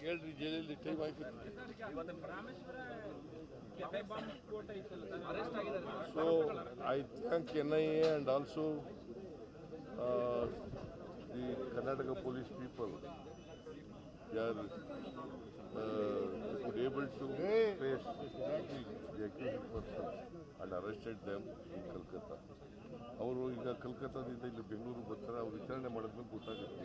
ಕೇಳ್ರಿ ಜೈಲಲ್ಲಿ ಟೈಮ್ ಆಯ್ತು. So I thank N I A and also the Karnataka police people they are could able to face the accused person and arrested them. ಅವರು ಈಗ ಕಲ್ಕತ್ತಾದಿಂದ ಇಲ್ಲಿ ಬೆಂಗಳೂರು ಬರ್ತಾರೆ, ಅವ್ರು ವಿಚಾರಣೆ ಮಾಡಿದ್ಮೇಲೆ ಗೊತ್ತಾಗುತ್ತೆ.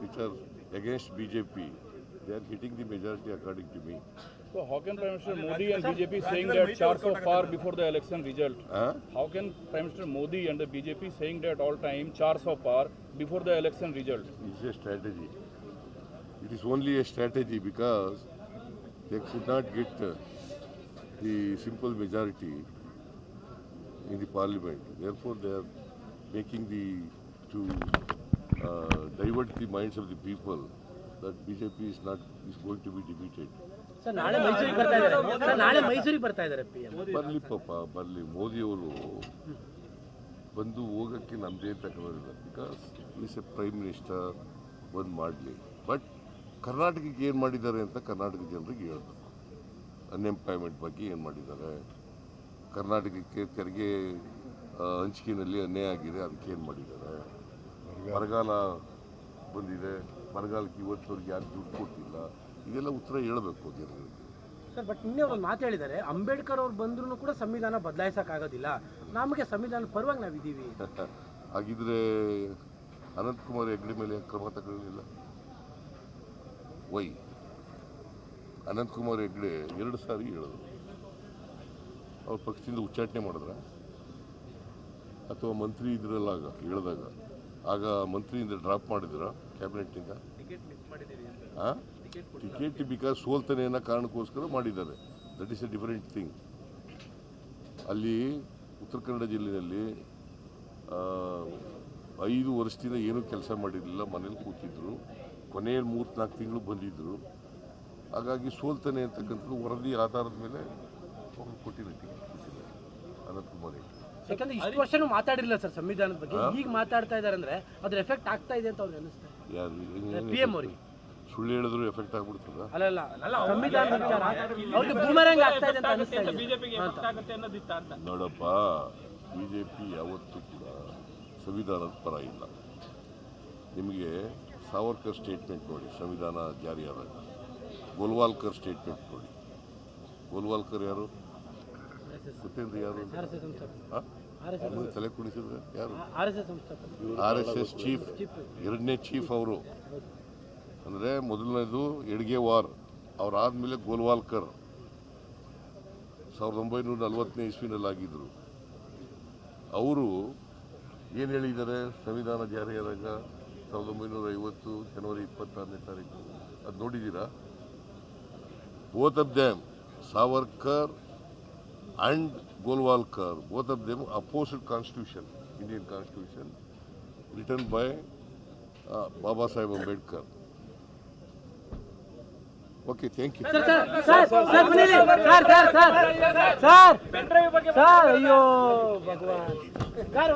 which are against BJP, they are getting the majority according to me. So how can Prime Minister Modi and BJP saying that char so far before the election result? Huh? How can Prime Minister Modi and the BJP saying that all time char so far before the election result? It's a strategy. It is only a strategy because they could not get uh, the simple majority in the parliament. Therefore, they are making the to uh, divert the minds of the people that BJP is not is going to be defeated. Sir ನಾಳೆ ಮೈಸೂರಿಗೆ ಬರ್ತಾ ಇದ್ದಾರೆ. Sir ನಾಳೆ ಮೈಸೂರಿಗೆ ಬರ್ತಾ ಇದ್ದಾರೆ P M ಬರಲಿ ಪಾಪ ಬರಲಿ. ಮೋದಿಯವರು ಬಂದು ಹೋಗೋಕ್ಕೆ ನಮ್ಮದೇ ತಗೊಳ್ಳೋದಿಲ್ಲ because is a prime minister ಬಂದು ಮಾಡಲಿ. ಬಟ್ ಕರ್ನಾಟಕಕ್ಕೆ ಏನು ಮಾಡಿದ್ದಾರೆ ಅಂತ ಕರ್ನಾಟಕ ಜನರಿಗೆ ಹೇಳ್ಬೇಕು. ಅನ್ಎಂಪ್ಲಾಯ್ಮೆಂಟ್ ಬಗ್ಗೆ ಏನು ಮಾಡಿದ್ದಾರೆ? ಕರ್ನಾಟಕಕ್ಕೆ ತೆರಿಗೆ ಹಂಚಿಕೆಯಲ್ಲಿ ಅನ್ಯಾಯ ಆಗಿದೆ ಅದಕ್ಕೆ ಏನು ಮಾಡಿದ್ದಾರೆ? ಬರಗಾಲ ಬಂದಿದೆ ಬರಗಾಲಕ್ಕೆ ಇವತ್ತವರೆಗೆ ಯಾರು ದುಡ್ಡು ಕೊಟ್ಟಿಲ್ಲ ಇದೆಲ್ಲ ಉತ್ತರ ಹೇಳಬೇಕು ಜನಗಳಿಗೆ. ಸರ್ ಬಟ್ ನಿನ್ನೆ ಅವ್ರು ಮಾತು ಹೇಳಿದ್ದಾರೆ ಅಂಬೇಡ್ಕರ್ ಅವ್ರು ಬಂದ್ರೂ ಕೂಡ ಸಂವಿಧಾನ ಬದಲಾಯಿಸೋಕ್ಕಾಗೋದಿಲ್ಲ. ನಮಗೆ ಸಂವಿಧಾನ ಪರವಾಗಿ ನಾವಿದ್ದೀವಿ. ಹಾಗಿದ್ರೆ ಅನಂತಕುಮಾರ್ ಹೆಗ್ಡೆ ಮೇಲೆ ಕ್ರಮ ತಗೊಳ್ಳಿಲ್ಲ? ವೈ. ಅನಂತಕುಮಾರ್ ಹೆಗ್ಡೆ ಎರಡು ಸಾರಿ ಹೇಳಿದ್ರು. ಅವ್ರ ಪಕ್ಷದಿಂದ ಉಚ್ಚಾಟನೆ ಮಾಡಿದ್ರ? ಅಥವಾ ಮಂತ್ರಿ ಇದ್ರಲ್ಲಾಗ ಹೇಳಿದಾಗ? ಆಗ ಮಂತ್ರಿಯಿಂದ ಡ್ರಾಪ್ ಮಾಡಿದ್ರು ಕ್ಯಾಬಿನೆಟ್ನಿಂದ ಇಂದ ಟಿಕೆಟ್ ಬಿಕಾಸ್ ಸೋಲ್ತಾನೆ ಅನ್ನೋ ಕಾರಣಕ್ಕೋಸ್ಕರ ಮಾಡಿದ್ದಾರೆ. That is a different thing ಅಲ್ಲಿ ಉತ್ತರ ಕನ್ನಡ ಜಿಲ್ಲೆಯಲ್ಲಿ ಐದು ವರ್ಷದಿಂದ ಏನೂ ಕೆಲಸ ಮಾಡಿರಲಿಲ್ಲ ಮನೇಲಿ ಕೂತಿದ್ರು. ಕೊನೆಯಲ್ಲಿ ಮೂರು ನಾಲ್ಕು ತಿಂಗಳು ಬಂದಿದ್ದರು ಹಾಗಾಗಿ ಸೋಲ್ತಾನೆ ಅಂತಕ್ಕಂಥದ್ದು ವರದಿ ಆಧಾರದ ಮೇಲೆ ಅವರು ಕೊಟ್ಟಿಲ್ಲ ಟಿಕೆಟ್ ಕೊಟ್ಟಿದ್ದಾರೆ. ಅನಂತಕುಮಾರ್ ಹೆಗ್ಡೆ. ಯಾಕಂದ್ರೆ ಇಷ್ಟು ವರ್ಷನೂ ಮಾತಾಡಿರಲಿಲ್ಲ ಸರ್ ಸಂವಿಧಾನದ ಬಗ್ಗೆ. ಈಗ ಮಾತಾಡ್ತಾ ಇದ್ದಾರೆ ಅಂದ್ರೆ ಅದ್ರ ಎಫೆಕ್ಟ್ ಆಗ್ತಾ ಇದೆ ಅಂತ ಅವ್ರಿಗೆ ಅನಿಸ್ತಾ ಯಾರು ಏನ್- ಪಿ ಎಂ ಅವ್ರಿಗೆ. ಸುಳ್ಳು ಹೇಳಿದ್ರು ಎಫೆಕ್ಟ್ ಆಗ್ಬಿಡ್ತದ? ಅಲ್ಲ ಅಲ್ಲ ಸಂವಿಧಾನದ ವಿಚಾರ. ಅವ್ರಿಗೆ ಬೂಮರಂಗ್ ಆಗ್ತಾ ಇದೆ ಅಂತ ಅನಿಸ್ತಾ ಇದೆ. ಬಿಜೆಪಿಗೆ ಎಫೆಕ್ಟ್ ಆಗುತ್ತೆ ಅನ್ನೋದಿತ್ತ ಅಂತ. ನೋಡಪ್ಪ ಬಿ ಜೆ ಪಿ ಯಾವತ್ತೂ ಕೂಡ ಸಂವಿಧಾನದ ಪರ ಇಲ್ಲ. ನಿಮಗೆ ಸಾವರ್ಕರ್ ಸ್ಟೇಟ್ಮೆಂಟ್ ನೋಡಿ ಸಂವಿಧಾನ ಜಾರಿಯಾದಾಗ. ಗೋಲ್ವಾಲ್ಕರ್ ಸ್ಟೇಟ್ಮೆಂಟ್ ನೋಡಿ. ಗೋಲ್ವಾಲ್ಕರ್ ಯಾರು? ಗೊತ್ತೇನ್ರಿ ಯಾರು? ನಿಮ್ಗೆ ತಲೆ ಕುಣಿಸಿದ್ರೆ ಯಾರು? ಆರ್ ಎಸ್ ಎಸ್ ಚೀಫ್ ಎರಡನೇ ಚೀಫ್ ಅವರು. ಅಂದರೆ ಮೊದಲನೇದು ಎಡ್ಗೆ ವಾರ್ ಅವರಾದಮೇಲೆ ಗೋಲ್ವಾಲ್ಕರ್. ಸಾವಿರದ ಒಂಬೈನೂರ ನಲವತ್ತನೇ ಇಸ್ವಿನಲ್ಲಾಗಿದ್ದರು ಅವರು ಏನು ಹೇಳಿದ್ದಾರೆ? ಸಂವಿಧಾನ ಜಾರಿಯಾದಾಗ ಸಾವಿರದ ಒಂಬೈನೂರ ಐವತ್ತು ಜನವರಿ ಇಪ್ಪತ್ತಾರನೇ ತಾರೀಕು. ಅದು ನೋಡಿದ್ದೀರಾ? Both of them Savarkar and Golwalkar both of them opposite constitution Indian constitution written by Baba Saheb Ambedkar okay thank you sir sir sir sir ಮನೇಲಿ sir sir sir sir pen drive ಬಗ್ಗೆ sir ಅಯ್ಯೋ ಭಗವಾನ್ sir